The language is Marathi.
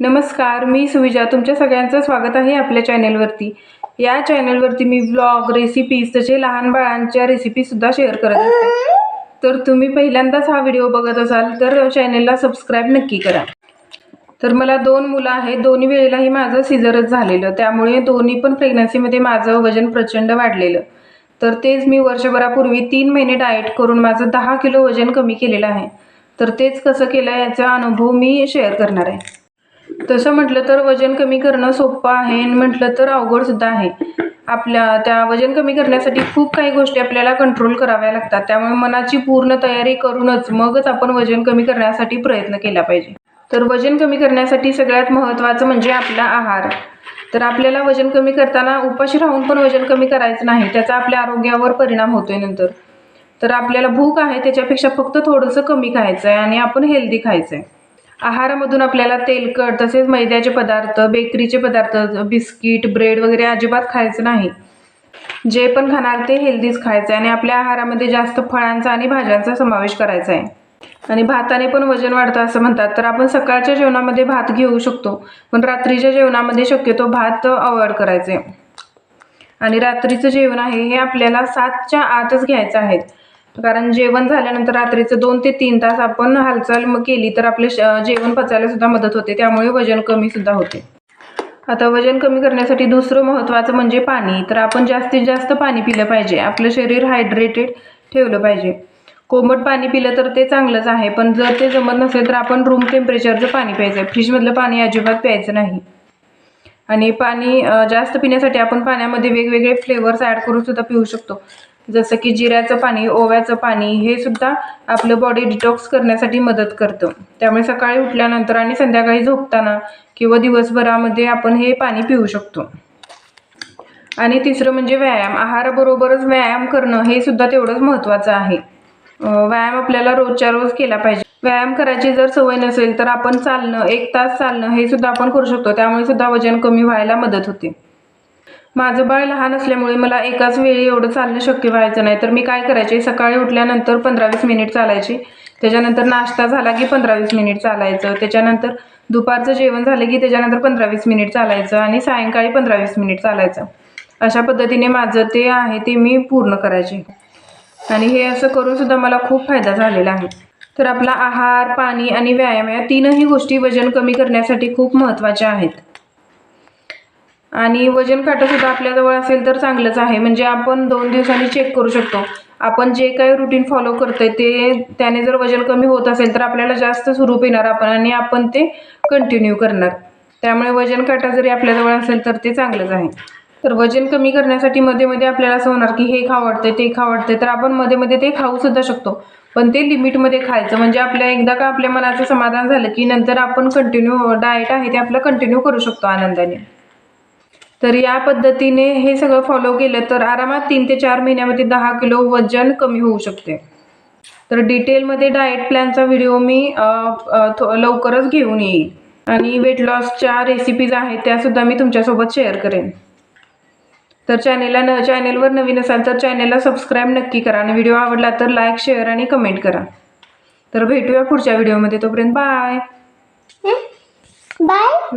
नमस्कार मी सुविजा. तुमच्या सगळ्यांचं स्वागत आहे आपल्या चॅनेलवरती. या चॅनेलवरती मी ब्लॉग रेसिपीज तसे लहान बाळांच्या रेसिपीसुद्धा शेअर करत असते तर तुम्ही पहिल्यांदाच हा व्हिडिओ बघत असाल तर चॅनेलला सबस्क्राईब नक्की करा. तर मला दोन मुलं आहेत. दोन्ही वेळेलाही माझं सिझरच झालेलं. त्यामुळे दोन्ही पण प्रेग्नन्सीमध्ये माझं वजन प्रचंड वाढलेलं. तर तेच मी वर्षभरापूर्वी तीन महिने डाएट करून माझं दहा किलो वजन कमी केलेलं आहे. तर तेच कसं केलं याचा अनुभव मी शेअर करणार आहे. तसं म्हटलं तर वजन कमी करणं सोपं आहे आणि म्हटलं तर अवघडसुद्धा आहे. आपल्या त्या वजन कमी करण्यासाठी खूप काही गोष्टी आपल्याला कंट्रोल कराव्या लागतात. त्यामुळे मनाची पूर्ण तयारी करूनच मगच आपण वजन कमी करण्यासाठी प्रयत्न केला पाहिजे. तर वजन कमी करण्यासाठी सगळ्यात महत्त्वाचं म्हणजे आपला आहार. तर आपल्याला वजन कमी करताना उपाशी राहून पण वजन कमी करायचं नाही त्याचा आपल्या आरोग्यावर परिणाम होतोय नंतर. तर आपल्याला भूक आहे त्याच्यापेक्षा फक्त थोडंसं कमी खायचं आहे आणि आपण हेल्दी खायचं आहे आहारामधून आपल्याला तेलकट तसेच मैद्याचे पदार्थ बेकरीचे पदार्थ बिस्किट ब्रेड वगैरे अजिबात खायचं नाही. जे पण खाणार ते हेल्दीच खायचं आहे आणि आपल्या आहारामध्ये जास्त फळांचा आणि भाज्यांचा समावेश करायचा आहे. आणि भाताने पण वजन वाढतं असं म्हणतात. तर आपण सकाळच्या जेवणामध्ये भात घेऊ शकतो. पण रात्रीच्या जेवणामध्ये शक्यतो भात अवॉइड करायचे. आणि रात्रीचं जेवण आहे हे आपल्याला सातच्या आतच घ्यायचं आहे. कारण जेवण झाल्यानंतर रात्रीचं दोन ते तीन तास आपण हालचाल मग केली तर आपले श- जेवण पचायला सुद्धा मदत होते. त्यामुळे वजन कमी सुद्धा होते. आता वजन कमी करण्यासाठी दुसरं महत्त्वाचं म्हणजे पाणी. तर आपण जास्तीत जास्त पाणी पिलं पाहिजे. आपलं शरीर हायड्रेटेड ठेवलं पाहिजे. कोमट पाणी पिलं तर ते चांगलंच आहे. पण जर ते जमत नसेल तर आपण रूम टेम्परेचरचं पाणी प्यायचं. आहे फ्रीजमधलं पाणी अजिबात प्यायचं नाही. आणि पाणी जास्त पिण्यासाठी आपण पाण्यामध्ये वेगवेगळे फ्लेवर्स ॲड करून सुद्धा पिऊ शकतो. जसं की जिऱ्याचं पाणी ओव्याचं पाणी हे सुद्धा आपलं बॉडी डिटॉक्स करण्यासाठी मदत करतं. त्यामुळे सकाळी उठल्यानंतर आणि संध्याकाळी झोपताना किंवा दिवसभरामध्ये आपण हे पाणी पिऊ शकतो. आणि तिसरं म्हणजे व्यायाम. आहाराबरोबरच व्यायाम करणं हे सुद्धा तेवढंच महत्त्वाचं आहे. व्यायाम आपल्याला रोजच्या रोज केला पाहिजे. व्यायाम करायची जर सवय नसेल तर आपण चालणं एक तास चालणं हे सुद्धा आपण करू शकतो. त्यामुळे सुद्धा वजन कमी व्हायला मदत होते. माझं बाळ लहान असल्यामुळे मला एकाच वेळी एवढं चालणं शक्य व्हायचं नाही. तर मी काय करायचे? सकाळी उठल्यानंतर पंधरा वीस मिनिट चालायची. त्याच्यानंतर नाश्ता झाला की पंधरा वीस मिनिट चालायचं. त्याच्यानंतर दुपारचं जेवण झालं की त्याच्यानंतर पंधरा वीस मिनिट चालायचं आणि सायंकाळी पंधरा वीस मिनिट चालायचं. अशा पद्धतीने माझं ते आहे ते मी पूर्ण करायचे. आणि हे असं करूनसुद्धा मला खूप फायदा झालेला आहे. तर आपला आहार पाणी आणि व्यायाम या तीनही गोष्टी वजन कमी करण्यासाठी खूप महत्त्वाच्या आहेत. आणि वजन काटासुद्धा आपल्याजवळ असेल तर चांगलंच आहे. म्हणजे आपण दोन दिवसांनी चेक करू शकतो. आपण जे काही रुटीन फॉलो करतोय ते त्याने जर वजन कमी होत असेल तर आपल्याला जास्त स्वरूप येणार आपण आणि आपण ते कंटिन्यू करणार. त्यामुळे वजन काटा जरी आपल्याजवळ असेल तर ते चांगलंच आहे. तर वजन कमी करण्यासाठी मध्ये मध्ये आपल्याला असं होणार की हे खावं वाटतंय ते खावं तर आपण मध्ये मध्ये ते खाऊ सुद्धा शकतो. पण ते लिमिटमध्ये खायचं. म्हणजे आपल्या एकदा का आपल्या मनाचं समाधान झालं की नंतर आपण कंटिन्यू डाएट आहे ते आपलं कंटिन्यू करू शकतो आनंदाने. तर या पद्धतीने हे सगळं फॉलो केलं तर आरामात तीन ते चार महिन्यामध्ये दहा किलो वजन कमी होऊ शकते. तर डिटेलमध्ये डाएट प्लॅनचा व्हिडिओ मी थो- लवकरच घेऊन येईल. आणि वेट लॉसच्या रेसिपीज आहेत त्यासुद्धा मी तुमच्यासोबत शेअर करेन. तर चॅनेलला न चॅनेलवर नवीन असाल तर चॅनेलला सबस्क्राईब नक्की करा आणि व्हिडिओ आवडला तर लाईक शेअर आणि कमेंट करा. तर भेटूया पुढच्या व्हिडिओमध्ये तोपर्यंत बाय बाय